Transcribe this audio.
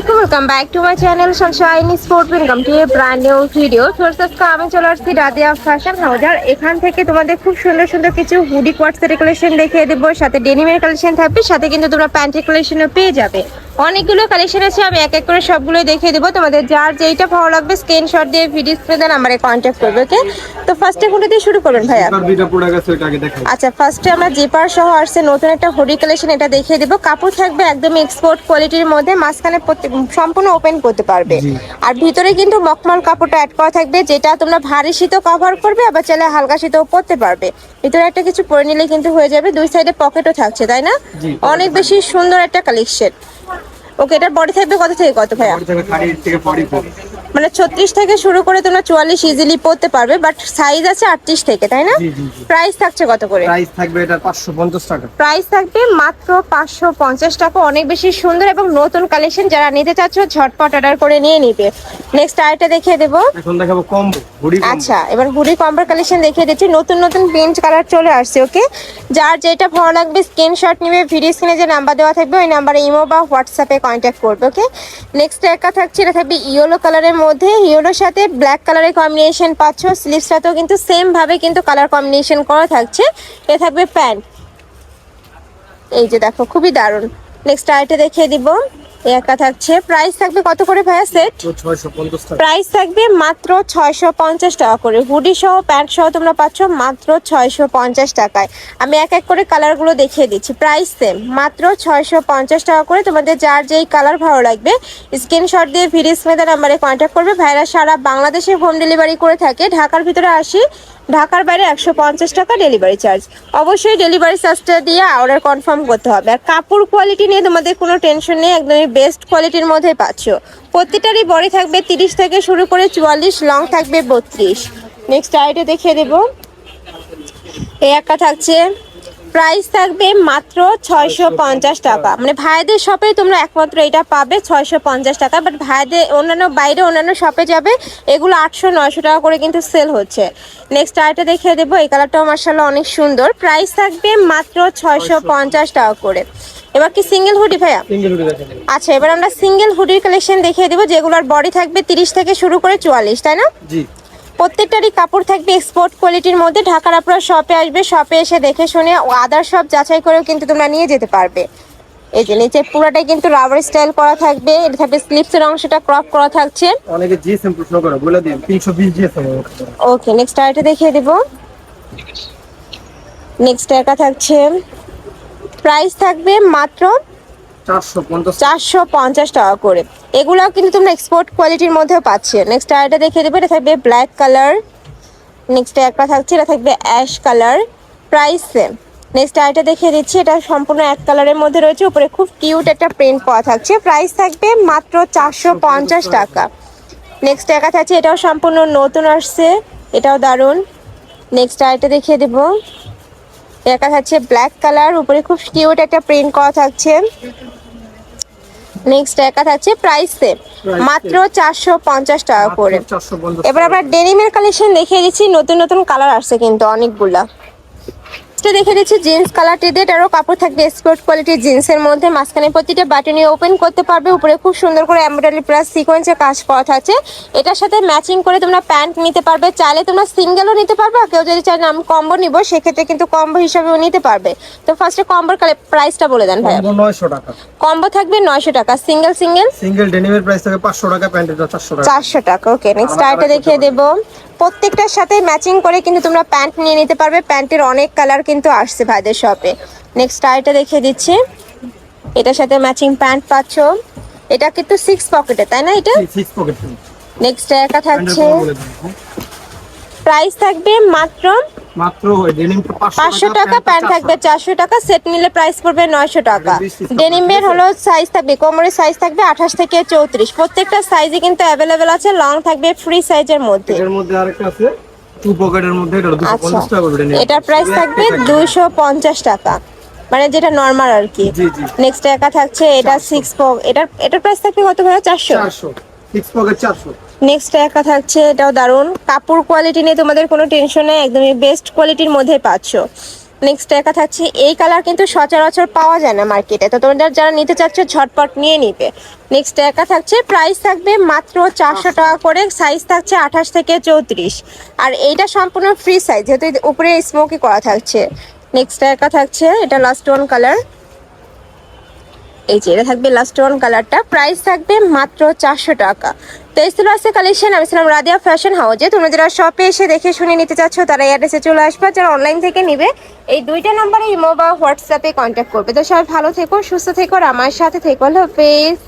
আলাইকুম welcome back to my channel sunshine sport welcome to a brand new video সোর্সেসকে আমি চলে আসছি Radia fashion হাউজার। এখান থেকে তোমাদের খুব সুন্দর সুন্দর কিছু হুডি কোয়ার্টসের কালেকশন দেখিয়ে দেবো। সাথে ডেনিমের কালেকশন থাকবে, সাথে কিন্তু তোমরা প্যান্টের কালেকশনও পেয়ে যাবে। অনেকগুলো কালেকশন আছে আমি এক এক করে সবগুলোই দেখিয়ে দেবো। তোমাদের যার যেইটা ভালো লাগবে স্ক্রিনশট দিয়ে ভিডিও স্ক্রিনে নাম্বারে কন্ট্যাক্ট করবে ওকে তো ফার্স্টে কোনটা দিয়ে শুরু করবেন ভাইয়া? আচ্ছা ফার্স্টে আমরা জেপার সহ আসছে নতুন একটা হুডি কালেকশন এটা দেখিয়ে দেবো। কাপড় থাকবে একদম এক্সপোর্ট কোয়ালিটির মধ্যে মাঝখানে সম্পূর্ণ ওপেন করতে পারবে। আর ভিতরে কিন্তু মকমল কাপড়টা অ্যাড করা থাকবে যেটা তোমরা ভারী শীতও কভার করবে আবার চাইলে হালকা শীতও পরতে পারবে। ভিতরে একটা কিছু পরে নিলে কিন্তু হয়ে যাবে দুই সাইডে পকেটও থাকছে তাই না? অনেক বেশি সুন্দর একটা কালেকশন ওকে এটার বডি থাকবে কত থেকে কত ভাইয়া? মানে ছত্রিশ থেকে শুরু করে তোমরা চুয়াল্লিশ ইজিলি পড়তে পারবে বাট সাইজ আছে আটত্রিশ থেকে তাই না? প্রাইস থাকছে কত করে? প্রাইস থাকবে এটা পাঁচশো পঞ্চাশ টাকা। প্রাইস থাকবে মাত্র পাঁচশো পঞ্চাশ টাকা। অনেক বেশি সুন্দর এবং নতুন কালেকশন যারা নিতে চাচ্ছ ঝটপট অর্ডার করে নিয়ে নিবে। নেক্সট আরেকটা দেখিয়ে দেবো। এখন দেখাবো কম্বো হুডি আচ্ছা এবার হুডি কম্বার কালেকশন দেখিয়ে দিচ্ছি। নতুন নতুন পেন্ট কালার চলে আসছে ওকে যার যেটা ভালো লাগবে স্ক্রিনশট নিবে ভিডিও স্ক্রিনে যে নাম্বার দেওয়া থাকবে ওই নাম্বারে ইমো বা হোয়াটসঅ্যাপে কন্ট্যাক্ট করবে ওকে নেক্সট একটা থাকছে এটা থাকবে ইয়েলো কালারের মধ্যে। ইয়েলোর সাথে ব্ল্যাক কালারের কম্বিনেশন পাচ্ছ। স্লিভসটাতেও কিন্তু সেম ভাবে কিন্তু কালার কম্বিনেশন করা থাকছে। এটা থাকবে প্যান্ট এই যে দেখো খুবই দারুণ। নেক্সট আরেকটা দেখিয়ে দিব। একটা থাকছে। প্রাইস থাকবে কত করে ভাইয়া সেট প্রাইস থাকবে মাত্র ছয়শো পঞ্চাশ টাকা করে। হুডি সহ প্যান্ট সহ তোমরা পাচ্ছ মাত্র ছয়শো পঞ্চাশ টাকায়। আমি এক এক করে কালারগুলো দেখিয়ে দিচ্ছি। প্রাইস সেম মাত্র ছয়শো পঞ্চাশ টাকা করে। তোমাদের যার যেই কালার ভালো লাগবে স্ক্রিনশট দিয়ে ভিডিও স্ক্রিনে নাম্বারে কন্ট্যাক্ট করবে। ভাইরা সারা বাংলাদেশে হোম ডেলিভারি করে থাকে। ঢাকার ভিতরে আসি ঢাকার বাইরে একশো পঞ্চাশ টাকা ডেলিভারি চার্জ অবশ্যই ডেলিভারি চার্জটা দিয়ে অর্ডার কনফার্ম করতে হবে। আর কাপড় কোয়ালিটি নিয়ে তোমাদের কোনো টেনশন নেই একদমই বেস্ট কোয়ালিটির মধ্যে পাচ্ছ। প্রত্যেকটারই বডি থাকবে তিরিশ থেকে শুরু করে চুয়াল্লিশ, লং থাকবে বত্রিশ। নেক্সট আইটে দেখিয়ে দেবো। এই একটা থাকছে। প্রাইস থাকবে মাত্র ছয়শো পঞ্চাশ টাকা। মানে ভাইদের শপে তোমরা একমাত্র এটা পাবে ছয়শো পঞ্চাশ টাকা। বাট ভাইদের অন্যান্য বাইরে অন্যান্য শপে যাবে, এগুলো আটশো, নয়শো টাকা করে কিন্তু সেল হচ্ছে। নেক্সট আরেকটা দেখিয়ে দেবো। এই কালারটাও মার্শাল্লাহ অনেক সুন্দর। প্রাইস থাকবে মাত্র ছয়শো পঞ্চাশ টাকা করে। এবার কি সিঙ্গেল হুডি ভাইয়া? আচ্ছা এবার আমরা সিঙ্গেল হুডির কালেকশন দেখিয়ে দেবো যেগুলোর বডি থাকবে তিরিশ থেকে শুরু করে চুয়াল্লিশ তাই না? প্রত্যেকটারই কাপড় থাকবে এক্সপোর্ট কোয়ালিটির মধ্যে ঢাকার আপনারা শপে আসবে শপে এসে দেখে শুনে আদার শপ যাচাই করেও কিন্তু তোমরা নিয়ে যেতে পারবে। এই যে নিচে পুরোটাই কিন্তু রাবার স্টাইল করা থাকবে এটা থাকবে স্লিপসের অংশটা ক্রপ করা থাকছে। অনেকে জিএসএম প্রশ্ন করে বলে দিন তিনশো বিশ জিএসএম ওকে নেক্সট আরেকটা দেখিয়ে দেবো। নেক্সট একা থাকছে। প্রাইস থাকবে মাত্র চারশো পঞ্চাশ টাকা। করে। এগুলো কিন্তু তোমরা এক্সপোর্ট কোয়ালিটির মধ্যেও পাচ্ছ। নেক্সট আরেকটা দেখিয়ে দেবো এটা থাকবে ব্ল্যাক কালার নেক্সট একটা থাকছে এটা থাকবে ash colour price same next আরেকটা দেখিয়ে দিচ্ছি এটা সম্পূর্ণ এক কালারের মধ্যে রয়েছে। উপরে খুব কিউট একটা প্রিন্ট করা থাকছে। প্রাইস থাকবে মাত্র চারশো পঞ্চাশ টাকা। নেক্সট একা থাকছে এটাও সম্পূর্ণ নতুন আসছে। এটাও দারুণ। নেক্সট আরেকটা দেখিয়ে দেবো। একা থাকছে ব্ল্যাক কালার উপরে খুব কিউট একটা প্রিন্ট করা থাকছে। নেক্সট একা থাকছে প্রাইস সেম মাত্র চারশো পঞ্চাশ টাকা করে। এবার আমরা ডেনিমের কালেকশন দেখিয়ে দিচ্ছি নতুন নতুন কালার আসছে কিন্তু অনেকগুলা। এটা দেখে দিচ্ছি জিন্স কালারটি দিয়ে এটারও কাপড় থাকবে স্পোর্ট কোয়ালিটির জিন্সের মধ্যে। মাঝখানে প্রতিটা বাটনে ওপেন করতে পারবে। উপরে খুব সুন্দর করে এমব্রয়ডারি প্লাস সিকোয়েন্সের কাজ করা থাকছে। এটার সাথে ম্যাচিং করে তোমরা প্যান্ট নিতে পারবে। চাইলে তোমরা সিঙ্গেলও নিতে পারবে। আর কেউ যদি চায় আমি কম্বো নিবো সেক্ষেত্রে কিন্তু কম্বো হিসাবেও নিতে পারবে। তো ফার্স্টে কম্বোর প্রাইসটা বলে দেন ভাই নয়শো টাকা। কম্বো থাকবে নয়শো টাকা। সিঙ্গেল সিঙ্গেল সিঙ্গেল ডেনিমের প্রাইস থাকে পাঁচশো টাকা প্যান্টের চারশো টাকা। চারশো টাকা। ওকে নেক্সট আরেকটা দেখিয়ে দেবো। প্রত্যেকটার সাথে ম্যাচিং করে কিন্তু তোমরা প্যান্ট নিয়ে নিতে পারবে। প্যান্টের অনেক কালার কিন্তু আসছে ভাইদের শপে নেক্সট আরেকটা দেখিয়ে দিচ্ছি। এটার সাথে ম্যাচিং প্যান্ট পাচ্ছ। এটা কিন্তু সিক্স পকেটে তাই না এটা? সিক্স পকেট নেক্সট একা থাকছে। প্রাইস থাকবে মাত্র মাত্র টাকা প্যান্ট থাকবে চারশো। টাকা সেট নিলে প্রাইস পড়বে নয়শো টাকা। ডেনিমের হলো সাইজ থাকবে কোমরের সাইজ থাকবে আঠাশ থেকে চৌত্রিশ। প্রত্যেকটা সাইজে কিন্তু আছে লং থাকবে ফ্রি সাইজের মধ্যে। এর মধ্যে আরেকটা আছে টু পকেটের মধ্যে এটা দুশো আচ্ছা। টাকা প্রাইস থাকবে মানে যেটা নর্মাল আর কি। নেক্সট একা থাকছে এটা সিক্স পক এটার এটার প্রাইস থাকবে কত ভাই চারশো। নেক্সট একা থাকছে এটাও দারুণ। কাপড় কোয়ালিটি নিয়ে তোমাদের কোনো টেনশন নেই একদমই বেস্ট কোয়ালিটির মধ্যে পাচ্ছ। নেক্সট একা থাকছে এই কালার কিন্তু সচরাচর পাওয়া যায় না মার্কেটে তো তোমাদের যারা নিতে চাচ্ছ ঝটপট নিয়ে নিবে। নেক্সট একা থাকছে প্রাইস থাকবে মাত্র চারশো টাকা করে সাইজ থাকছে আঠাশ থেকে চৌত্রিশ। আর এইটা সম্পূর্ণ ফ্রি সাইজ যেহেতু উপরে স্মোকি করা থাকছে। নেক্সট একা থাকছে এটা লাস্ট ওয়ান কালার এই যে, এটা থাকবে লাস্ট ওয়ান কালারটা প্রাইস থাকবে মাত্র চারশো টাকা। তো এই ছিল আছে কালেকশন আমি ছিলাম রাদিয়া ফ্যাশন হাউজে তোমরা যারা শপে এসে দেখে শুনে নিতে চাচ্ছ, তারা এই অ্যাড্রেসে চলে আসবে। যারা অনলাইন থেকে নিবে, এই দুইটা নাম্বারে ইমো বা হোয়াটসঅ্যাপে কন্ট্যাক্ট করবে। তো সবাই ভালো থেকো, সুস্থ থেকো, আর আমার সাথে থেকো হ্যালো ফেস